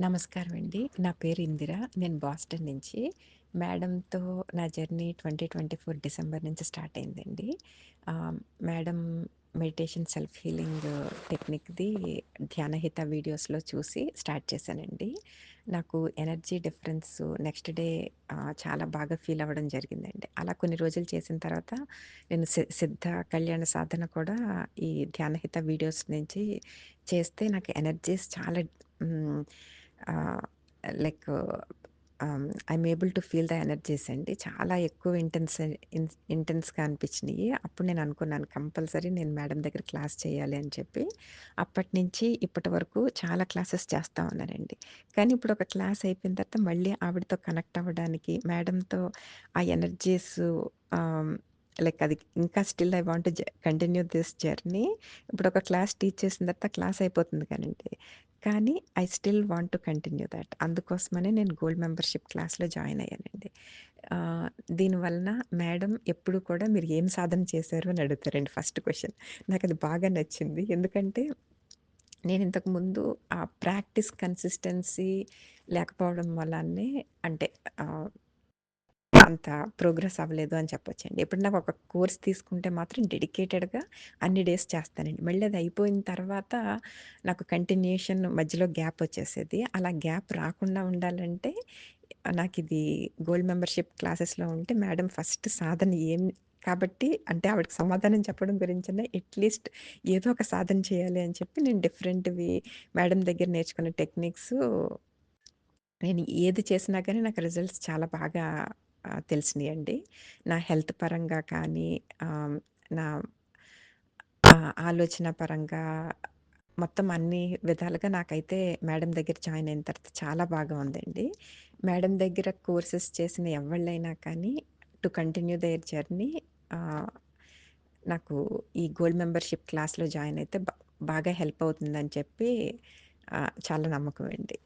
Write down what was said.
నమస్కారం అండి. నా పేరు ఇందిర. నేను బాస్టన్ నుంచి. మేడంతో నా జర్నీ 2024 డిసెంబర్ నుంచి స్టార్ట్ అయిందండి. Ah, madam meditation self healing టెక్నిక్‌ది ధ్యానహిత వీడియోస్‌లో చూసి స్టార్ట్ చేశానండి. నాకు ఎనర్జీ డిఫరెన్స్ నెక్స్ట్ డే ఆహ్, చాలా బాగా ఫీల్ అవ్వడం జరిగిందండి. అలా కొన్ని రోజులు చేసిన తర్వాత నేను సి సిద్ధ కళ్యాణ సాధన కూడా ఈ ధ్యానహిత వీడియోస్ నుంచి చేస్తే నాకు ఎనర్జీస్ చాలా హ్మ్. Like I'm able to feel the energies అండి. చాలా ఎక్కువ ఇంటెన్స్ ఇంటెన్స్‌గా అనిపించినాయి అప్పుడు నేను అనుకున్నాను కంపల్సరీ నేను మేడం దగ్గర క్లాస్ చేయాలి అని చెప్పి. అప్పటినుంచి ఇప్పటి వరకు చాలా క్లాసెస్ చేస్తూ ఉన్నానండి. కానీ ఇప్పుడు ఒక క్లాస్ అయిపోయిన తర్వాత మళ్ళీ ఆవిడతో కనెక్ట్ అవ్వడానికి, మేడంతో ఆ ఎనర్జీస్ లైక్ అది ఇంకా స్టిల్ ఐ వాంట్ టు జ కంటిన్యూ దిస్ జర్నీ. ఇప్పుడు ఒక క్లాస్ టీచ్ చేసిన తర్వాత క్లాస్ అయిపోతుంది కానండి. కానీ I still want to continue that అందుకోసమనే నేను గోల్డ్ మెంబర్‌షిప్ క్లాస్‌లో జాయిన్ అయ్యానండి. దీనివలన మేడం ఎప్పుడు కూడా మీరు ఏం సాధన చేశారు అని అడుగుతారండి ఫస్ట్ క్వశ్చన్ నాకు అది బాగా నచ్చింది. ఎందుకంటే నేను ఇంతకుముందు ఆ ప్రాక్టీస్ కన్సిస్టెన్సీ లేకపోవడం వల్లనే అంటే అంత ప్రోగ్రెస్ అవ్వలేదు అని చెప్పొచ్చండి. ఎప్పుడన్నా ఒక కోర్స్ తీసుకుంటే మాత్రం డెడికేటెడ్‌గా అన్ని డేస్ చేస్తానండి. మళ్ళీ అది అయిపోయిన తర్వాత నాకు కంటిన్యూయేషన్ మధ్యలో గ్యాప్ వచ్చేసేది. అలా గ్యాప్ రాకుండా ఉండాలంటే నాకిది గోల్డ్ మెంబర్‌షిప్ క్లాసెస్‌లో ఉంటే మేడం ఫస్ట్ సాధన ఏం కాబట్టి అంటే ఆవిడకి సమాధానం చెప్పడం గురించన్నా అట్‌లీస్ట్ ఏదో ఒక సాధన చేయాలి అని చెప్పి నేను డిఫరెంట్‌వి మేడం దగ్గర నేర్చుకున్న టెక్నిక్సు నేను ఏది చేసినా గానీ నాకు రిజల్ట్స్ చాలా బాగా తెలిసినాయండి నా హెల్త్ పరంగా కానీ నా ఆలోచన పరంగా మొత్తం అన్ని విధాలుగా నాకైతే మేడం దగ్గర జాయిన్ అయిన తర్వాత చాలా బాగా ఉందండి. మేడం దగ్గర కోర్సెస్ చేసిన ఎవళ్ళైనా కానీ టు కంటిన్యూ దయర్ జర్నీ నాకు ఈ గోల్డ్ మెంబర్‌షిప్ క్లాస్‌లో జాయిన్ అయితే బాగా హెల్ప్ అవుతుందని చెప్పి చాలా నమ్మకం అండి